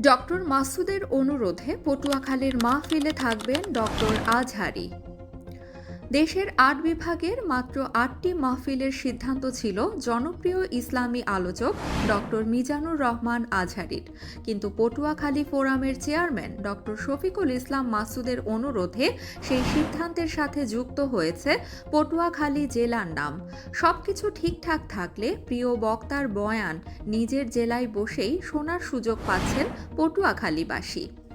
Doctor মাসুদের অনুরোধে পটুয়াখালীর মাহফিলে থাকবেন ডক্টর আজহারি। দেশের আট বিভাগের মাত্র আটটি মাহফিলের সিদ্ধান্ত ছিল জনপ্রিয় ইসলামী আলোচক ডক্টর মিজানুর রহমান আজহারির। কিন্তু পটুয়াখালী ফোরামের চেয়ারম্যান ডক্টর শফিকুল ইসলাম মাসুদের অনুরোধে সেই সিদ্ধান্তের সাথে যুক্ত হয়েছে পটুয়াখালী জেলার নাম। সবকিছু ঠিকঠাক থাকলে প্রিয় বক্তার বয়ান নিজের জেলায় বসেই শোনার সুযোগ পাচ্ছেন পটুয়াখালীবাসী।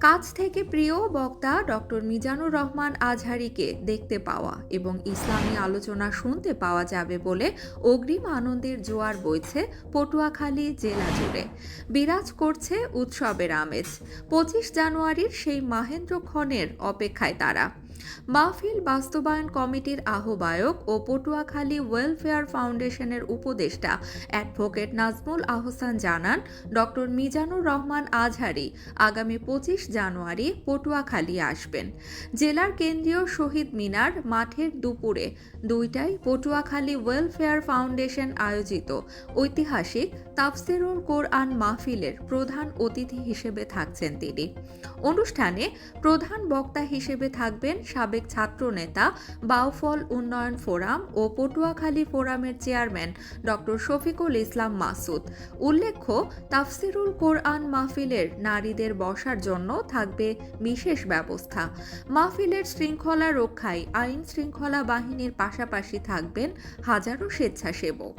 কাছ থেকে প্রিয় বক্তা ডক্টর মিজানুর রহমান আজহারিকে দেখতে পাওয়া এবং ইসলামী আলোচনা শুনতে পাওয়া যাবে বলে অগ্রিম আনন্দের জোয়ার বইছে পটুয়াখালী জেলা জুড়ে। বিরাজ করছে উৎসবের আমেজ। পঁচিশ জানুয়ারির সেই মাহেন্দ্র মাহেন্দ্রক্ষণের অপেক্ষায় তারা। মাহফিল বাস্তবায়ন কমিটির আহ্বায়ক ও পটুয়াখালী ওয়েলফেয়ার ফাউন্ডেশনের উপদেষ্টা অ্যাডভোকেট নাজমুল আহসান জানান, ডক্টর মিজানুর রহমান আজহারি আগামী পঁচিশ জানুয়ারি পটুয়াখালী আসবেন। জেলার কেন্দ্রীয় শহীদ মিনার মাঠের দুপুরে দুইটায় পটুয়াখালী ওয়েলফেয়ার ফাউন্ডেশন আয়োজিত ঐতিহাসিক তাফসিরুল কোরআন মাহফিলের প্রধান অতিথি হিসেবে থাকছেন তিনি। অনুষ্ঠানে প্রধান বক্তা হিসেবে থাকবেন সাবেক ছাত্রনেতা বাউফল উন্নয়ন ফোরাম ও পটুয়াখালী ফোরামের চেয়ারম্যান ডক্টর শফিকুল ইসলাম মাসুদ। উল্লেখ্য, তাফসিরুল কোরআন মাহফিলের নারীদের বসার জন্য থাকবে বিশেষ ব্যবস্থা। মাহফিলের শৃঙ্খলা রক্ষায় আইন শৃঙ্খলা বাহিনীর পাশাপাশি থাকবেন হাজারো স্বেচ্ছাসেবক।